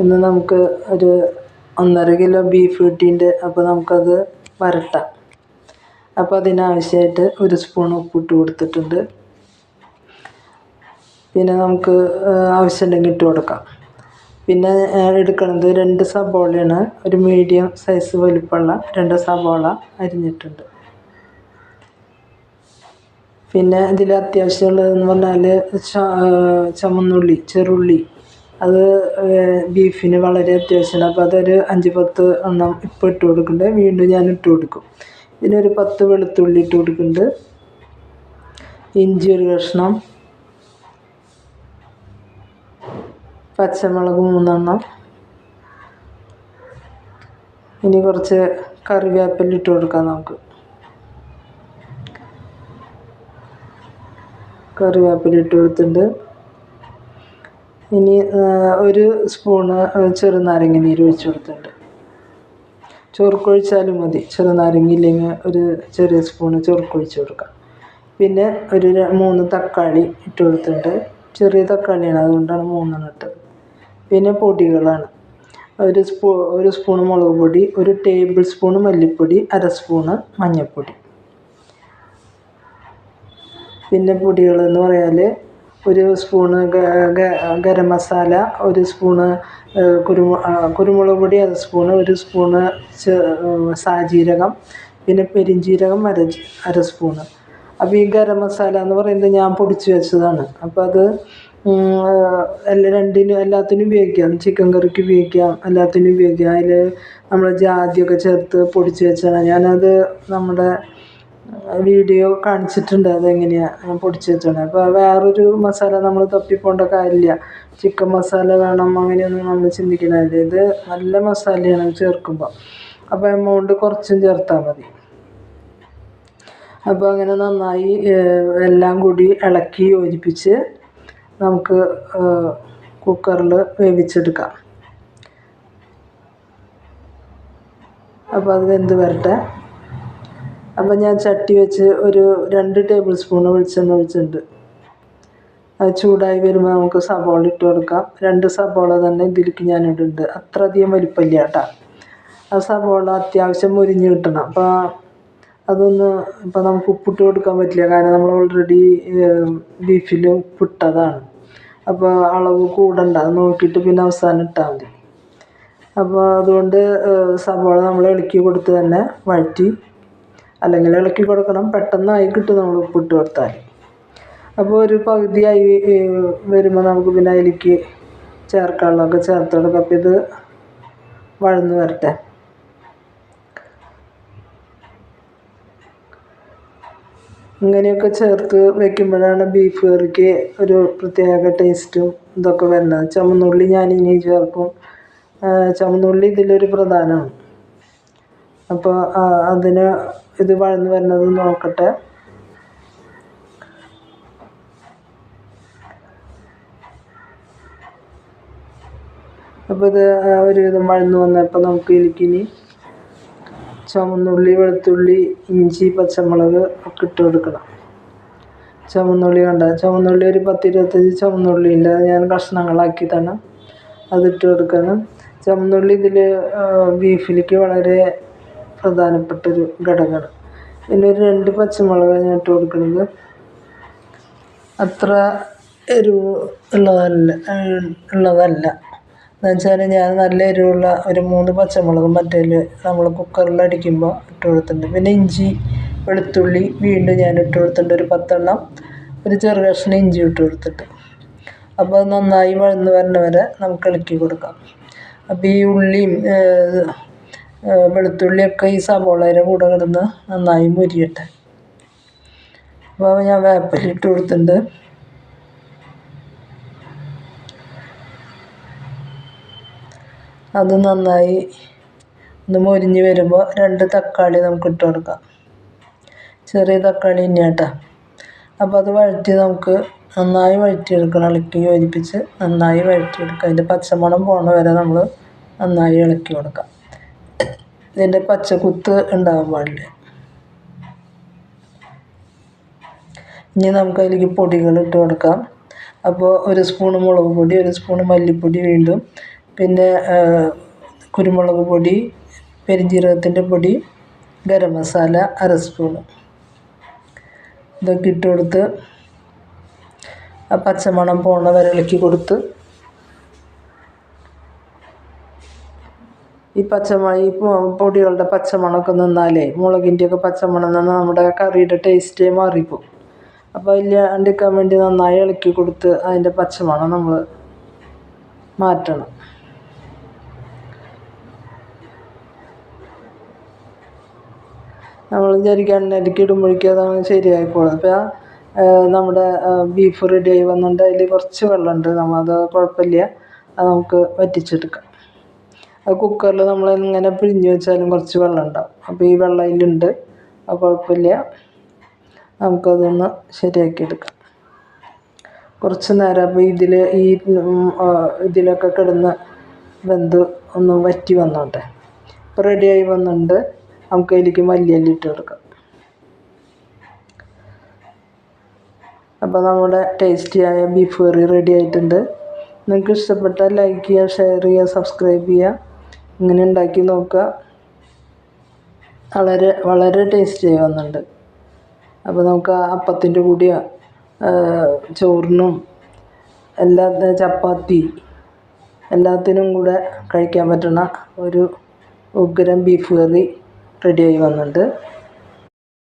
ഇന്ന് നമുക്ക് ഒരു ഒന്നര കിലോ ബീഫ് കിട്ടിയിട്ടുണ്ട്. അപ്പോൾ നമുക്കത് വരട്ടാം. അപ്പോൾ അതിനാവശ്യമായിട്ട് ഒരു സ്പൂൺ ഉപ്പിട്ട് കൊടുത്തിട്ടുണ്ട്. പിന്നെ നമുക്ക് ആവശ്യമുണ്ടെങ്കിൽ ഇട്ട് കൊടുക്കാം. പിന്നെ എടുക്കുന്നത് രണ്ട് സബോളയാണ്. ഒരു മീഡിയം സൈസ് വലുപ്പമുള്ള രണ്ട് സബോള അരിഞ്ഞിട്ടുണ്ട്. പിന്നെ ഇതിൽ അത്യാവശ്യമുള്ളതെന്ന് പറഞ്ഞാൽ ചുമന്നുള്ളി ചെറുള്ളി അത് ബീഫിന് വളരെ അത്യാവശ്യമാണ്. അപ്പോൾ അതൊരു അഞ്ച് പത്ത് എണ്ണം ഇപ്പോൾ ഇട്ട് കൊടുക്കുന്നുണ്ട് വീണ്ടും ഞാൻ ഇട്ട് കൊടുക്കും. ഇതിനൊരു പത്ത് വെളുത്തുള്ളി ഇട്ട് കൊടുക്കുന്നുണ്ട്. ഇഞ്ചി ഒരു കഷ്ണം. പച്ചമുളക് മൂന്നെണ്ണം. ഇനി കുറച്ച് കറിവേപ്പില ഇട്ട് കൊടുക്കാം നമുക്ക്. കറിവേപ്പില ഇട്ട് കൊടുത്തിട്ടുണ്ട്. ഇനി ഒരു സ്പൂണ് ചെറുനാരങ്ങ നീര് ഒഴിച്ച് കൊടുത്തിട്ടുണ്ട്. ചോർക്കൊഴിച്ചാലും മതി. ചെറുനാരങ്ങ ഇല്ലെങ്കിൽ ഒരു ചെറിയ സ്പൂണ് ചോർക്കൊഴിച്ച് കൊടുക്കാം. പിന്നെ ഒരു മൂന്ന് തക്കാളി ഇട്ട് കൊടുത്തിട്ടുണ്ട്. ചെറിയ തക്കാളിയാണ് അതുകൊണ്ടാണ് മൂന്നെണ്ണം ഇട്ടത്. പിന്നെ പൊടികളാണ്. ഒരു സ്പൂ ഒരു സ്പൂൺ മുളക് പൊടി ഒരു ടേബിൾ സ്പൂൺ മല്ലിപ്പൊടി അര സ്പൂണ് മഞ്ഞൾപ്പൊടി. പിന്നെ പൊടികളെന്ന് പറഞ്ഞാൽ ഒരു സ്പൂണ് ഗരം മസാല ഒരു സ്പൂണ് കുരുമു കുരുമുളക് പൊടി അര സ്പൂണ് ഒരു സ്പൂണ് സാജീരകം പിന്നെ പെരിഞ്ജീരകം അര അര സ്പൂണ് അപ്പോൾ ഈ ഗരം മസാല എന്ന് പറയുന്നത് ഞാൻ പൊടിച്ച് വെച്ചതാണ്. അപ്പോൾ അത് എല്ലാ രണ്ടിനും എല്ലാത്തിനും ഉപയോഗിക്കാം. ചിക്കൻ കറിക്ക് ഉപയോഗിക്കാം എല്ലാത്തിനും ഉപയോഗിക്കാം. അതിൽ നമ്മൾ ജാതിയൊക്കെ ചേർത്ത് പൊടിച്ച് വെച്ചതാണ്. ഞാനത് നമ്മുടെ വീഡിയോ കാണിച്ചിട്ടുണ്ട്. അതെങ്ങനെയാണ് പൊടിച്ച് വെച്ചത് അപ്പോൾ വേറൊരു മസാല നമ്മൾ തപ്പിപ്പോണ്ട കാര്യമില്ല. ചിക്കൻ മസാല വേണം അങ്ങനെയൊന്നും നമ്മൾ ചിന്തിക്കണമില്ല ഇത് നല്ല മസാലയാണ് ചേർക്കുമ്പോൾ അപ്പോൾ എമൗണ്ട് കുറച്ചും ചേർത്താൽ മതി. അപ്പോൾ അങ്ങനെ നന്നായി എല്ലാം കൂടി ഇളക്കി യോജിപ്പിച്ച് നമുക്ക് കുക്കറിൽ വേവിച്ചെടുക്കാം. അപ്പോൾ അത് വെന്ത് വരട്ടെ. അപ്പോൾ ഞാൻ ചട്ടി വെച്ച് ഒരു രണ്ട് ടേബിൾ സ്പൂൺ വെളിച്ചെണ്ണ ഒഴിച്ചിട്ടുണ്ട്. അത് ചൂടായി വരുമ്പോൾ നമുക്ക് സബോള ഇട്ട് കൊടുക്കാം. രണ്ട് സബോള തന്നെ ഇതിലേക്ക് ഞാൻ ഇടുന്നുണ്ട് അത്ര അധികം വലിപ്പമില്ല കേട്ടോ. ആ സബോള അത്യാവശ്യം മുരിഞ്ഞ് കിട്ടണം. അപ്പോൾ അതൊന്ന് ഇപ്പോൾ നമുക്ക് ഉപ്പിട്ട് കൊടുക്കാൻ പറ്റില്ല. കാരണം നമ്മൾ ഓൾറെഡി ബീഫിൽ ഉപ്പിട്ടതാണ്. അപ്പോൾ അളവ് കൂടണ്ട. അത് നോക്കിയിട്ട് പിന്നെ അവസാനം ഇട്ടാൽ മതി. അപ്പോൾ അതുകൊണ്ട് സബോള നമ്മൾ ഇളക്കി കൊടുത്ത് തന്നെ വഴറ്റി അല്ലെങ്കിൽ ഇളക്കി കൊടുക്കണം. പെട്ടെന്നായി കിട്ടും നമ്മൾ ഉപ്പിട്ട് കൊടുത്താൽ. അപ്പോൾ ഒരു പകുതിയായി വരുമ്പോൾ നമുക്ക് പിന്നെ അതിലേക്ക് ചേർക്കാനുള്ളതൊക്കെ ചേർത്ത് കൊടുക്കാം. അപ്പോൾ ഇത് വഴന്ന് വരട്ടെ. ഇങ്ങനെയൊക്കെ ചേർത്ത് വെക്കുമ്പോഴാണ് ബീഫ് കറിക്ക് ഒരു പ്രത്യേക ടേസ്റ്റും ഇതൊക്കെ വരുന്നത്. ചുമന്നുള്ളി ഞാൻ ഇനി ചേർക്കും ചുമന്നുള്ളി ഇതിലൊരു പ്രധാനമാണ്. അപ്പോൾ അതിന് ഇത് വഴന്ന് വരുന്നത് നോക്കട്ടെ. അപ്പോൾ ഇത് ഒരു വിധം വഴന്ന് വന്നപ്പോൾ നമുക്ക് എനിക്കിനി ചുമന്നുള്ളി വെളുത്തുള്ളി ഇഞ്ചി പച്ചമുളക് ഒക്കെ ഇട്ട് കൊടുക്കണം. ചുമന്നുള്ളി കണ്ട ചുമന്നുള്ളി ഒരു പത്ത് ഇരുപത്തഞ്ച് ചുവന്നുള്ളി ഉണ്ട് അത് ഞാൻ കഷ്ണങ്ങളാക്കി തന്നെ അതിട്ട് കൊടുക്കണം ചുമന്നുള്ളി ഇതിൽ ബീഫിലേക്ക് വളരെ പ്രധാനപ്പെട്ടൊരു ഘടകമാണ്. പിന്നെ ഒരു രണ്ട് പച്ചമുളക് ഞാൻ ഇട്ട് കൊടുക്കുന്നത്. അത്ര എരിവ് ഉള്ളതല്ല ഉള്ളതല്ല. എന്നുവെച്ചാൽ ഞാൻ നല്ല എരിവുള്ള ഒരു മൂന്ന് പച്ചമുളകും മറ്റേൽ നമ്മൾ കുക്കറിൽ അടിക്കുമ്പോൾ ഇട്ട് കൊടുത്തിട്ടുണ്ട്. പിന്നെ ഇഞ്ചി വെളുത്തുള്ളി വീണ്ടും ഞാൻ ഇട്ട് കൊടുത്തിട്ടുണ്ട്. ഒരു പത്തെണ്ണം ഒരു ചെറു കഷ്ണം ഇഞ്ചി ഇട്ട് കൊടുത്തിട്ട്. അപ്പോൾ നന്നായി വഴന്ന് വരുന്ന വരെ നമുക്ക് ഇളക്കി കൊടുക്കാം. അപ്പോൾ ഈ ഉള്ളിയും വെളുത്തുള്ളിയൊക്കെ ഈ സവോളയുടെ കൂടെ കിടന്ന് നന്നായി മുരിയട്ടെ. അപ്പോൾ ഞാൻ വേപ്പലിട്ട് കൊടുത്തിട്ടുണ്ട്. അത് നന്നായി ഒന്ന് മൊരിഞ്ഞ് വരുമ്പോൾ രണ്ട് തക്കാളി നമുക്ക് ഇട്ട് കൊടുക്കാം. ചെറിയ തക്കാളി തന്നെയാട്ടാ അപ്പോൾ അത് വഴറ്റി നമുക്ക് നന്നായി വഴറ്റിയെടുക്കണം. ഇളക്കി യോജിപ്പിച്ച് നന്നായി വഴറ്റിയെടുക്കുക അതിന്റെ പച്ചമണം പോണ വരെ നമ്മൾ നന്നായി ഇളക്കി കൊടുക്കാം. ഇതിന്റെ പച്ചക്കുത്ത് ഉണ്ടാകാൻ പാടില്ല. ഇനി നമുക്ക് അതിലേക്ക് പൊടികൾ ഇട്ട് കൊടുക്കാം. അപ്പോൾ ഒരു സ്പൂൺ മുളക് പൊടി ഒരു സ്പൂൺ മല്ലിപ്പൊടി വീണ്ടും. പിന്നെ കുരുമുളക് പൊടി പെരിഞ്ജീരകത്തിന്റെ പൊടി ഗരം മസാല അര സ്പൂണ് ഇതൊക്കെ ഇട്ട് കൊടുത്ത് ആ പച്ചമണം പോണ വരെ ഇളക്കി കൊടുത്ത് ഈ പച്ചമണ ഈ പൊടികളുടെ പച്ചമണമൊക്കെ നിന്നാലേ മുളകിന്റെയൊക്കെ പച്ചമണം നിന്നാൽ നമ്മുടെ കറിയുടെ ടേസ്റ്റേ മാറിപ്പോകും അപ്പോൾ ഇല്ലാണ്ടിരിക്കാൻ വേണ്ടി നന്നായി ഇളക്കി കൊടുത്ത് അതിന്റെ പച്ചമണം നമ്മൾ മാറ്റണം. നമ്മൾ വിചാരിക്കുക എണ്ണയിലേക്ക് ഇടുമ്പോഴേക്കും അതങ്ങ് ശരിയായിക്കോളും അപ്പോൾ നമ്മുടെ ബീഫ് റെഡിയായി വന്നിട്ട് അതിൽ കുറച്ച് വെള്ളമുണ്ട്. നമ്മൾ അത് കുഴപ്പമില്ല. അത് നമുക്ക് വറ്റിച്ചെടുക്കാം. അത് കുക്കറിൽ നമ്മൾ ഇങ്ങനെ പിഴിഞ്ഞ് വെച്ചാലും കുറച്ച് വെള്ളം ഉണ്ടാവും. അപ്പോൾ ഈ വെള്ളം അതിലുണ്ട്. അപ്പോൾ കുഴപ്പമില്ല. നമുക്കതൊന്ന് ശരിയാക്കി എടുക്കാം. കുറച്ച് നേരം അപ്പോൾ ഇതിൽ ഈ ആ, ഇതിലൊക്കെ കിടന്ന് വെന്ത് ഒന്ന് വറ്റി വന്നോട്ടെ. ഇപ്പോൾ റെഡിയായി വന്നിട്ടുണ്ട്. നമുക്ക് അതിലേക്ക് മല്ലിയല്ലി ഇട്ട് കൊടുക്കാം. അപ്പോൾ നമ്മുടെ ടേസ്റ്റിയായ ബീഫ് കറി റെഡി ആയിട്ടുണ്ട്. നിങ്ങൾക്ക് ഇഷ്ടപ്പെട്ടാൽ ലൈക്ക് ചെയ്യുക ഷെയർ ചെയ്യുക സബ്സ്ക്രൈബ് ചെയ്യുക. ഇങ്ങനെ ഉണ്ടാക്കി നോക്കുക. വളരെ വളരെ ടേസ്റ്റി വന്നിട്ടുണ്ട്. അപ്പോൾ നമുക്ക് അപ്പത്തിന്റെ കൂടിയോ ചോറിനും എല്ലാ ചപ്പാത്തി എല്ലാത്തിനും കൂടെ കഴിക്കാൻ പറ്റുന്ന ഒരു ഉഗ്രൻ ബീഫ് കറി റെഡിയായി വന്നിട്ടുണ്ട്.